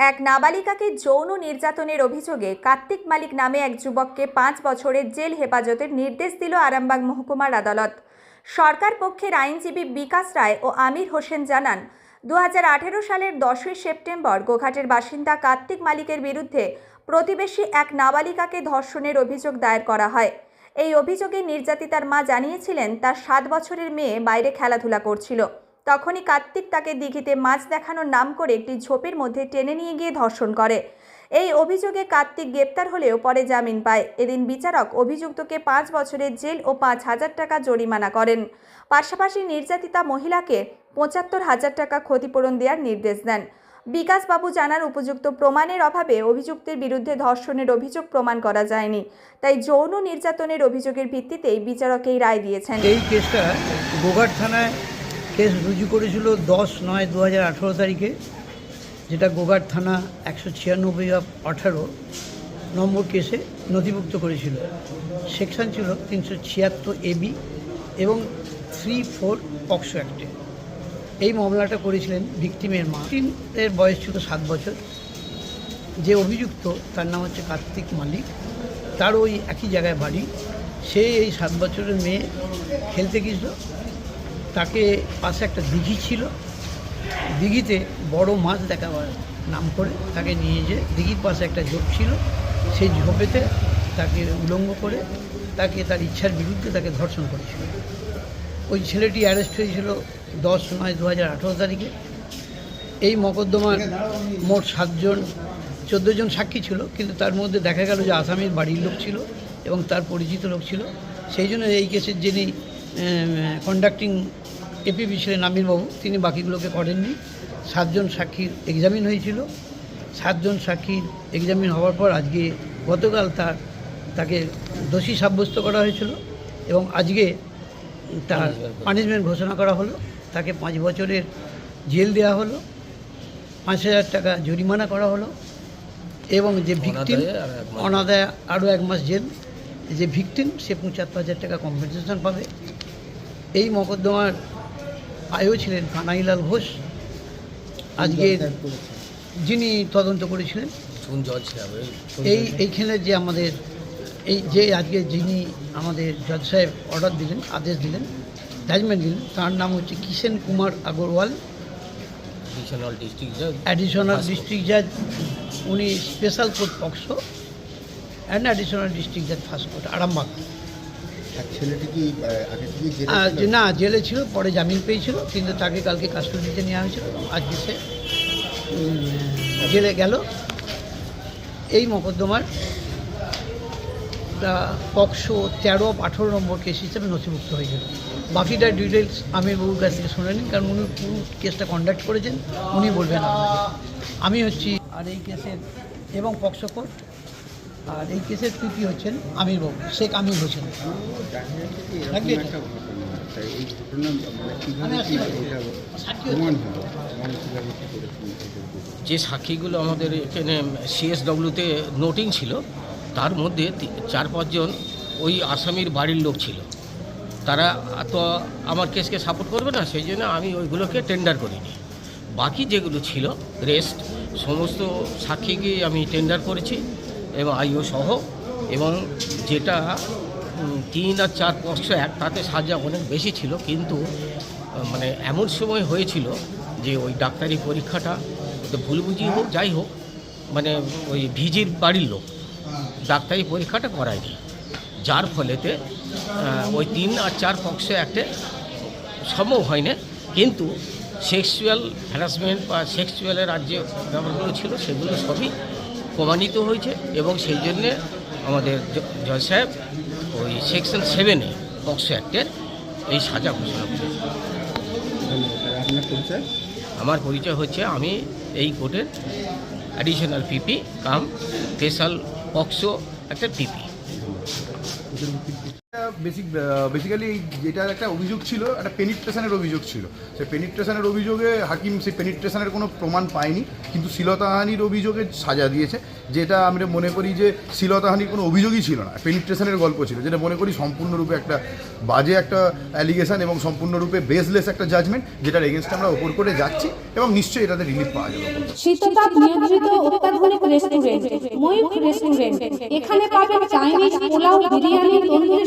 এক নাবালিকাকে যৌন নির্যাতনের অভিযোগে কার্তিক মালিক নামে এক যুবককে পাঁচ বছরের জেল হেফাজতের নির্দেশ দিল আরামবাগ মহকুমার আদালত। সরকার পক্ষের আইনজীবী বিকাশ রায় ও আমির হোসেন জানান দু হাজার আঠেরো সালের দশই সেপ্টেম্বর গোঘাটের বাসিন্দা কার্তিক মালিকের বিরুদ্ধে প্রতিবেশী এক নাবালিকাকে ধর্ষণের অভিযোগ দায়ের করা হয়। এই অভিযোগে নির্যাতিতার মা জানিয়েছিলেন, তার সাত বছরের মেয়ে বাইরে খেলাধুলা করছিল। তখনই কার্তিক তাকে দিঘিতে মাছ দেখানোর নাম করে একটি ঝোপের মধ্যে টেনে নিয়ে গিয়ে ধর্ষণ করে। এই অভিযোগে কার্তিক গ্রেপ্তার হলেও পরে জামিন পায়। এদিন বিচারক অভিযুক্তকে পাঁচ বছরের জেল ও পাঁচ হাজার টাকা জরিমানা করেন। পাশাপাশি নির্যাতিতা মহিলাকে পঁচাত্তর হাজার টাকা ক্ষতিপূরণ দেওয়ার নির্দেশ দেন। বিকাশবাবু জানার উপযুক্ত প্রমাণের অভাবে অভিযুক্তের বিরুদ্ধে ধর্ষণের অভিযোগ প্রমাণ করা যায়নি। তাই যৌন নির্যাতনের অভিযোগের ভিত্তিতেই বিচারক এই রায় দিয়েছেন। এই কেসটা গোঘাট থানায় কেস রুজু করেছিল দশ নয় দু হাজার তারিখে, যেটা গোগার থানা একশো ছিয়ানব্বই আঠারো নম্বর কেসে নথিভুক্ত করেছিল। সেকশন ছিল তিনশো ছিয়াত্তর এবি এবং থ্রি ফোর পক্সো অ্যাক্টে। এই মামলাটা করেছিলেন ভিকটিমের মা। এর বয়স ছিল সাত বছর। যে অভিযুক্ত, তার নাম হচ্ছে কার্তিক মালিক। তার ওই একই জায়গায় বাড়ি। সে এই সাত বছরের মেয়ে খেলতে গিয়েছিল। তাকে পাশে একটা দিঘি ছিল। দিঘিতে বড় মাছ দেখাবার নাম করে তাকে নিয়ে যে দিঘির পাশে একটা ঝোপ ছিল। সেই ঝোপেতে তাকে উলঙ্গ করে তাকে তার ইচ্ছার বিরুদ্ধে তাকে ধর্ষণ করেছিল। ওই ছেলেটি অ্যারেস্ট হয়েছিল দশ নয় দু হাজার আঠেরো তারিখে। এই মকদ্দমার মোট সাতজন, চোদ্দ জন সাক্ষী ছিল, কিন্তু তার মধ্যে দেখা গেল যে আসামির বাড়ির লোক ছিল এবং তার পরিচিত লোক ছিল। সেই জন্য এই কেসের যিনি কন্ডাক্টিং এপিপি ছিলেন আমিরবাবু তিনি বাকিগুলোকে করেননি। সাতজন সাক্ষীর এক্সামিন হয়েছিল। সাতজন সাক্ষীর এক্সামিন হওয়ার পর আজকে গতকাল তার তাকে দোষী সাব্যস্ত করা হয়েছিল এবং আজকে তার পানিশমেন্ট ঘোষণা করা হলো। তাকে পাঁচ বছরের জেল দেওয়া হলো। পাঁচ হাজার টাকা জরিমানা করা হলো। এবং যে ভিকটিম অনাদায় আরও এক মাস জেল। যে ভিকটিম সে পঁচাত্তর হাজার টাকা কম্পেনসেশন পাবে। এই মকদ্দমার আয়ও ছিলেন কানাইলাল ঘোষ। আজকে যিনি তদন্ত করেছিলেন। এই এইখানে যে আমাদের এই যে আজকে যিনি আমাদের জজ সাহেব অর্ডার দিলেন আদেশ দিলেন জাজমেন্ট দিলেন তার নাম হচ্ছে কিষেন কুমার আগরওয়াল। এডিশনাল ডিস্ট্রিক্ট জজ অ্যাডিশনাল ডিস্ট্রিক্ট জাজ উনি special court POCSO and additional district জাজ ফার্স্ট কোর্ট আরামবাগ। না জেলে ছিল পরে জামিন পেয়েছিল কিন্তু তাকে কালকে কাস্টডিতে নেওয়া হয়েছিল। আজকে সে জেলে গেল। এই মকদ্দমার তা পক্সো তেরো আঠেরো নম্বর কেস হিসেবে নথিভুক্ত হয়েছিল বাকিটা ডিটেলস আমি বাবুর কাছ থেকে শুনে নিন কারণ উনি পুরো কেসটা কন্ডাক্ট করেছেন উনি বলবেন আমি হচ্ছি আর এই কেসের এবং পক্সো কোর্ট আর এই কেসের পিপি হচ্ছেন আমির বাবু, শেখ আমির হোসেন। মানে যে সাক্ষীগুলো আমাদের এখানে সিএসডব্লিউতে নোটিং ছিল, তার মধ্যে চার পাঁচজন ওই আসামির বাড়ির লোক ছিল। তারা তো আমার কেসকে সাপোর্ট করবে না, সেই জন্য আমি ওইগুলোকে টেন্ডার করিনি। বাকি যেগুলো ছিল রেস্ট সমস্ত সাক্ষীকে আমি টেন্ডার করেছি। এবং আইও সহ, এবং যেটা তিন আর চার পাঁচশো এক তাতে সাজা অনেক বেশি ছিল, কিন্তু মানে এমন সময় হয়েছিল যে ওই ডাক্তারি পরীক্ষাটা তো ভুল বুঝি হোক, যাই হোক মানে ওই ভিজির বাড়ির লোক ডাক্তারি পরীক্ষাটা করায়নি যার ফলেতে ওই তিন আর চার পক্ষ একটে সম্ভব হয় না কিন্তু সেক্সুয়াল হ্যারাসমেন্ট বা সেক্সুয়ালের আর যে ব্যাপারগুলো ছিল, সেগুলো সবই প্রমাণিত হয়েছে এবং সেই জন্যে আমাদের জজ সাহেব ওই সেকশন সেভেনে পক্সো অ্যাক্টের এই সাজা ঘোষণা করেছে। আমার পরিচয় হচ্ছে আমি এই কোর্টের additional PP cum special POCSO একটা পিপি বেসিক বেসিক্যালি যেটা একটা অভিযোগ ছিল, একটা পেনিট্রেশনের অভিযোগ ছিল। সেই পেনিট্রেশনের অভিযোগে হাকিম সেই পেনিট্রেশনের কোনো প্রমাণ পায়নি, কিন্তু শ্লীলতাহানির অভিযোগে সাজা দিয়েছে, যেটা আমরা মনে করি যে শ্লীলতাহানির কোনো অভিযোগই ছিল না। পেনিট্রেশনের গল্প ছিল, যেটা মনে করি সম্পূর্ণরূপে একটা বাজে একটা অ্যালিগেশন এবং সম্পূর্ণরূপে বেসলেস একটা জাজমেন্ট যেটার এগেনস্টে আমরা ওপর করে যাচ্ছি এবং নিশ্চয়ই এটাতে রিলিফ পাওয়া যাবে। এখানে পাবেন চাইনিজ পোলাও, বিরিয়ানি, তন্দুরি